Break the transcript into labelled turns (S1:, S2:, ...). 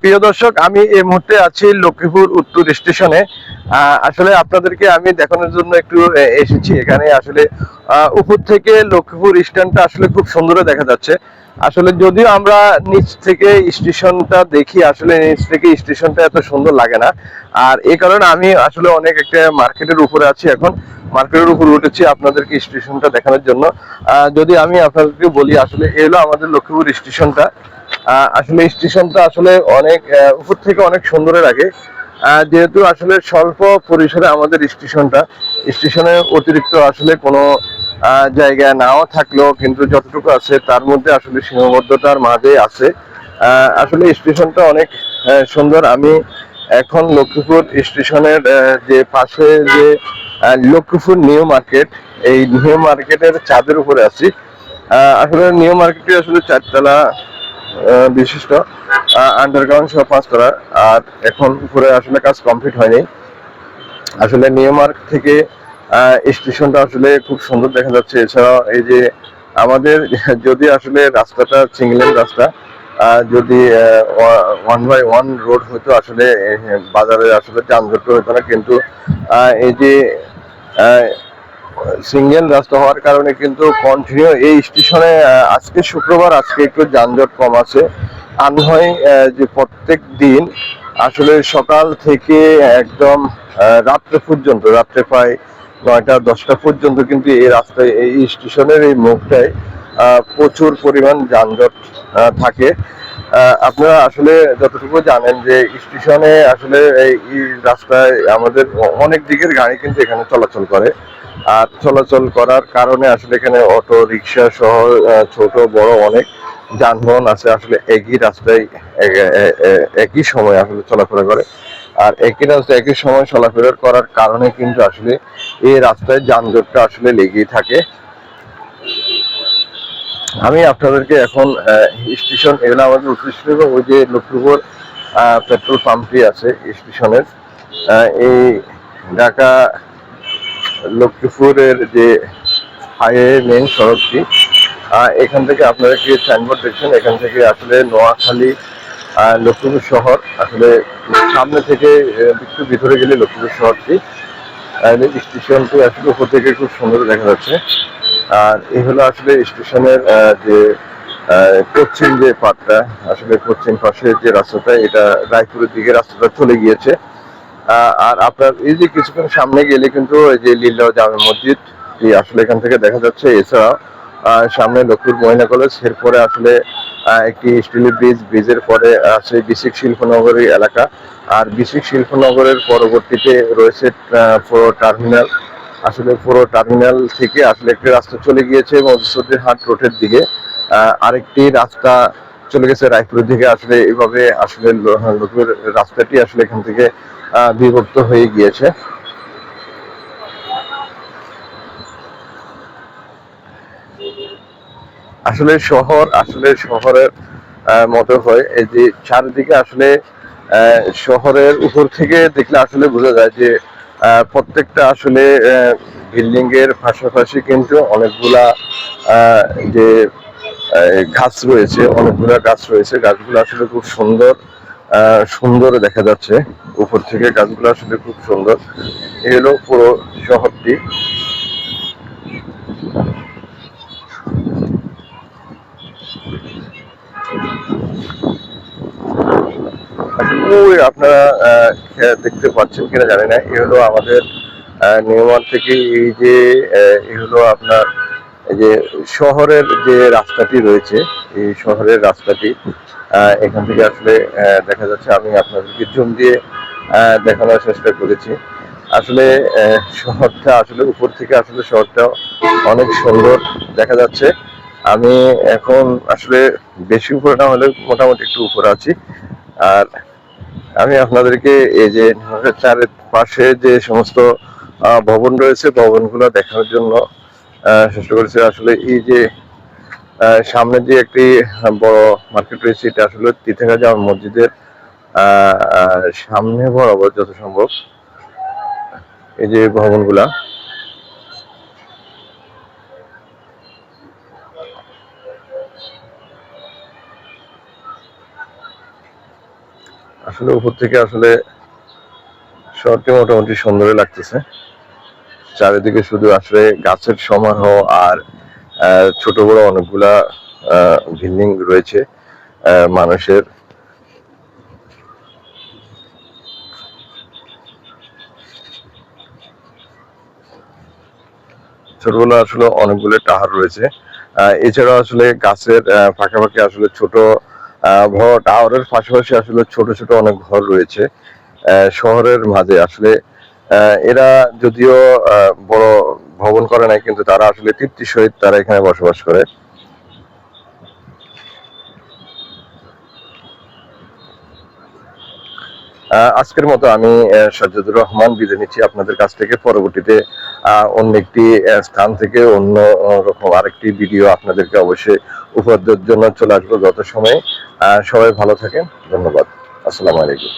S1: প্রিয় দর্শক, আমি এই মুহূর্তে আছি লক্ষ্মীপুর উত্তর স্টেশনে। আসলে আপনাদেরকে আমি দেখানোর জন্য একটু এসেছি। এখানে আসলে উপর থেকে লক্ষ্মীপুর স্ট্যান্ডটা আসলে খুব সুন্দর দেখা যাচ্ছে। আসলে যদিও আমরা নিচ থেকে স্টেশনটা দেখি, আসলে নিচ থেকে স্টেশনটা এত সুন্দর লাগে না। আর এই কারণে আমি আসলে অনেক একটা মার্কেটের উপরে আছি এখন। মার্কেটের উপর উঠেছি আপনাদেরকে স্টেশনটা দেখানোর জন্য। যদি আমি আপনাদেরকে বলি, আসলে এই হলো আমাদের লক্ষ্মীপুর স্টেশনটা। আসলে স্টেশনটা আসলে অনেক উপর থেকে অনেক সুন্দর লাগে যেহেতু আসলে স্বল্প পরিসরে আমাদের স্টেশনটা স্টেশনে অতিরিক্ত আসলে কোনো জায়গা নাও থাকলেও কিন্তু যতটুকু আছে তার মধ্যে আসলে সীমাবদ্ধতার মাঝে আছে। আসলে স্টেশনটা অনেক সুন্দর। আমি এখন লক্ষ্মীপুর স্টেশনের যে পাশে যে লক্ষ্মীপুর নিউ মার্কেট, এই নিউ মার্কেটের চাঁদের উপরে আছি। আসলে নিউ মার্কেটে আসলে চারতলা বিশিষ্ট আন্ডারগ্রাউন্ড সহ পাঁচতলা আর এখন উপরে আসলে কাজ কমপ্লিট হয়নি। আসলে নিউ মার্কেট থেকে স্টেশনটা আসলে খুব সুন্দর দেখা যাচ্ছে। এছাড়াও এই যে আমাদের, যদি আসলে রাস্তাটা সিঙ্গলেন রাস্তা যদি ওয়ান বাই ওয়ান রোড হতো আসলে বাজারে আসলে যানজট হতো না, কিন্তু এই যে সিঙ্গেল রাস্তা হওয়ার কারণে কিন্তু কন্টিনিউ এই স্টেশনে আজকে শুক্রবার, আজকে একটু যানজট কম আছে। আর নয় যে প্রত্যেক দিন আসলে সকাল থেকে একদম রাত্রে পর্যন্ত, রাত্রে প্রায় নয়টা, দশটা পর্যন্ত কিন্তু এই রাস্তায়, এই স্টেশনের এই মুখটায় প্রচুর পরিমাণ যানজট থাকে। আপনারা আসলে যতটুকু জানেন যে স্টেশনে আসলে এই রাস্তায় আমাদের অনেক দিকের গাড়ি কিন্তু এখানে চলাচল করে। চলাচল করার কারণে আসলে এখানে অটো রিক্সা সহ ছোট, বড় অনেক যানবাহন আছে। আসলে একই রাস্তায় একই সময় আসলে চলাফেরা করে। আর একই রাস্তায় একই সময় চলাফেরা করার কারণে কিন্তু আসলে এই রাস্তায় যানজটটা আসলে লেগেই থাকে। আমি আপনাদেরকে এখন স্টেশন এগুলো আমাদের স্টেশন এবং ওই যে লক্ষ্মীপুর পেট্রোল পাম্পটি আছে স্টেশনের এই ঢাকা লক্ষ্মীপুরের যে হাইওয়ে মেন সড়কটি এখান থেকে আপনারা কি সাইনবোর্ড দেখছেন। এখান থেকে আসলে নোয়াখালী লক্ষ্মীপুর শহর, আসলে সামনে থেকে একটু ভিতরে গেলে লক্ষ্মীপুর শহরটি স্টেশনটি আসলে উপর থেকে খুব সুন্দর দেখা যাচ্ছে। আর এই হলো আসলে স্টেশনের যে পশ্চিম যে পাটটা, আসলে পশ্চিম পাশে যে রাস্তাটা, এটা রায়পুরের দিকে রাস্তাটা চলে গিয়েছে। আর আপনার এই যে কিছুক্ষণ সামনে গেলে কিন্তু এই যে লীলা জামে মসজিদ আসলে এখান থেকে দেখা যাচ্ছে এছাড়া সামনে লক্ষ্মীর মহিলা কলেজ, এরপরে আসলে একটি স্টিলের ব্রিজ, ব্রিজের পরে আছে বিসিক শিল্পনগরী এলাকা। আর বিসিক শিল্পনগরের পরবর্তীতে রয়েছে পুরো টার্মিনাল। আসলে পুরো টার্মিনাল থেকে আসলে একটি রাস্তা চলে গিয়েছে মধুসূদনের হাট রোডের দিকে। আরেকটি রাস্তা চলে গেছে রায়পুরের দিকে। আসলে এইভাবে আসলে লো- লক্ষ্মীর রাস্তাটি আসলে এখান থেকে বিভক্ত হয়ে গিয়েছে। আসলে শহর, আসলে শহরের মতো হয়। এই যে চারিদিকে আসলে শহরের উপর থেকে দেখলে আসলে বোঝা যায় যে প্রত্যেকটা আসলে বিল্ডিং এর পাশাপাশি কিন্তু অনেকগুলা যে গাছ রয়েছে, অনেকগুলা গাছ রয়েছে। গাছগুলো আসলে খুব সুন্দর সুন্দর দেখা যাচ্ছে। উপর থেকে গাছগুলো আসলে খুব সুন্দর। এই হলো পুরো শহরটি। আপনারা দেখতে পাচ্ছেন কিনা জানি না। এই হলো আমাদের নিউমার থেকে এই যে এই হলো আপনার যে শহরের যে রাস্তাটি রয়েছে, এই শহরের রাস্তাটি এখান থেকে আসলে দেখা যাচ্ছে আমি আপনাদেরকে জুম দিয়ে দেখানোর চেষ্টা করেছি। আসলে শহরটা আসলে উপর থেকে আসলে শহরটা অনেক সুন্দর দেখা যাচ্ছে। আমি এখন আসলে বেশি উপরে না হলে মোটামুটি একটু উপরে আছি। আর আমি আপনাদেরকে এই যে চারের পাশে যে সমস্ত ভবন রয়েছে, ভবনগুলো দেখানোর জন্য চেষ্টা করেছি আসলে এই যে সামনে যে একটি বড় মার্কেট রয়েছে, এটা আসলে তিথাগা জামা মসজিদের সামনে বরাবর যত সম্ভব এই যে ভবনগুলা। আসলে উপর থেকে আসলে শহরটি মোটামুটি সুন্দরই লাগতেছে। চারিদিকে শুধু আসলে গাছের সমারোহ আর ছোট বড় অনেকগুলা বিল্ডিং রয়েছে মানুষের। ছোটগুলো আসলে অনেকগুলো টাহার রয়েছে। এছাড়াও আসলে গাছের পাশাপাশি আসলে ছোট টাওয়ারের পাশাপাশি আসলে ছোট ছোট অনেক ঘর রয়েছে। শহরের মাঝে আসলে এরা যদিও বড় ভবন করে নাই, কিন্তু তারা আসলে তৃপ্তির সহিত তারা এখানে বসবাস করে। আজকের মতো আমি সাজ্জাদুর রহমান বিদায় নিচ্ছি আপনাদের কাছ থেকে। পরবর্তীতে অন্য একটি স্থান থেকে অন্য রকম আরেকটি ভিডিও আপনাদেরকে অবশ্যই উপহার জন্য চলে আসব যত সময়। সবাই ভালো থাকেন। ধন্যবাদ। আসসালামু আলাইকুম।